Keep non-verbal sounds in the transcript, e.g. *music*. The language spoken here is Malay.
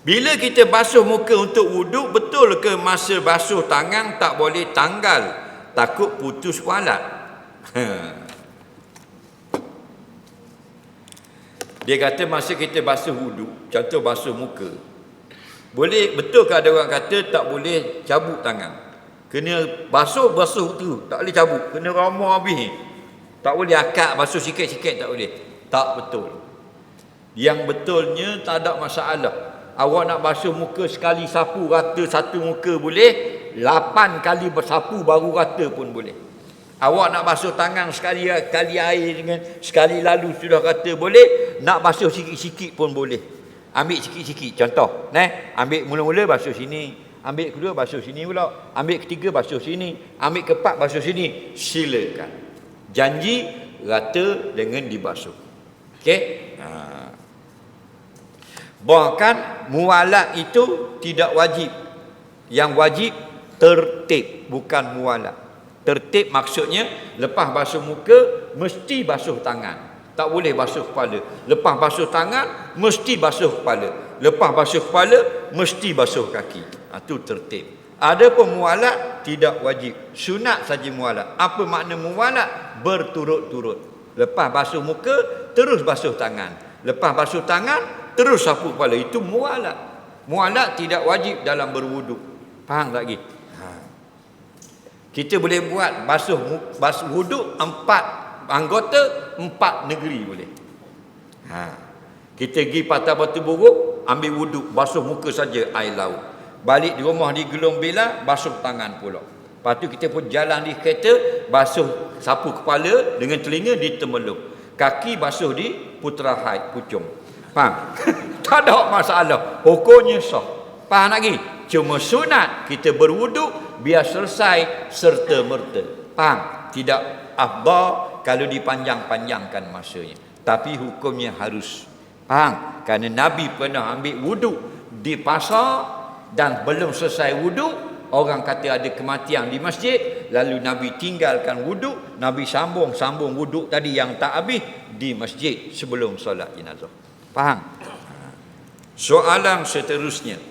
Bila kita basuh muka untuk wuduk, betul ke masa basuh tangan tak boleh tanggal? Takut putus walat. *laughs* Dia kata masa kita basuh wuduk, contoh basuh muka. Boleh, betul ke ada orang kata tak boleh cabut tangan? Kena basuh, basuh tu. Tak boleh cabut. Kena ramah habis. Tak boleh akak basuh sikit-sikit tak boleh. Tak betul. Yang betulnya tak ada masalah. Awak nak basuh muka sekali sapu rata satu muka boleh. Lapan kali bersapu baru rata pun boleh. Awak nak basuh tangan sekali kali air dengan sekali lalu sudah kata boleh. Nak basuh sikit-sikit pun boleh. Ambil sikit-sikit. Contoh. Nah, ambil mula-mula basuh sini. Ambil kedua basuh sini pula. Ambil ketiga basuh sini. Ambil keempat basuh sini. Silakan. Janji rata dengan dibasuh. Okey? Ha. Bahkan mualat itu tidak wajib. Yang wajib tertib bukan mualat. Tertib maksudnya lepas basuh muka mesti basuh tangan. Tak boleh basuh kepala. Lepas basuh tangan mesti basuh kepala. Lepas basuh kepala mesti basuh kaki. Itu ha, tertib. Ada pemualat tidak wajib. Sunat saja mualat. Apa makna mualat? Berturut-turut. Lepas basuh muka terus basuh tangan. Lepas basuh tangan terus sapu kepala itu mualat mualat tidak wajib dalam berwuduk. Faham tak lagi? Ha. kita boleh buat basuh basuh wuduk empat anggota empat negeri boleh. Ha. kita pergi patah batu buruk ambil wuduk basuh muka saja air laut. Balik di rumah di gelung bela basuh tangan pula. Lepas tu kita pun jalan di kereta basuh sapu kepala dengan telinga di temeluk kaki basuh di putra haid pucung Faham? *laughs* tak ada masalah. Hukumnya sah. Faham lagi? Cuma sunat kita berwuduk biar selesai serta merta. Faham? Tidak afdal kalau dipanjang-panjangkan masanya. Tapi hukumnya harus. Faham? Kerana Nabi pernah ambil wuduk di pasar dan belum selesai wuduk Orang kata ada kematian di masjid Lalu Nabi tinggalkan wuduk Nabi sambung-sambung wuduk tadi yang tak habis Di masjid sebelum solat jenazah Faham? Soalan seterusnya.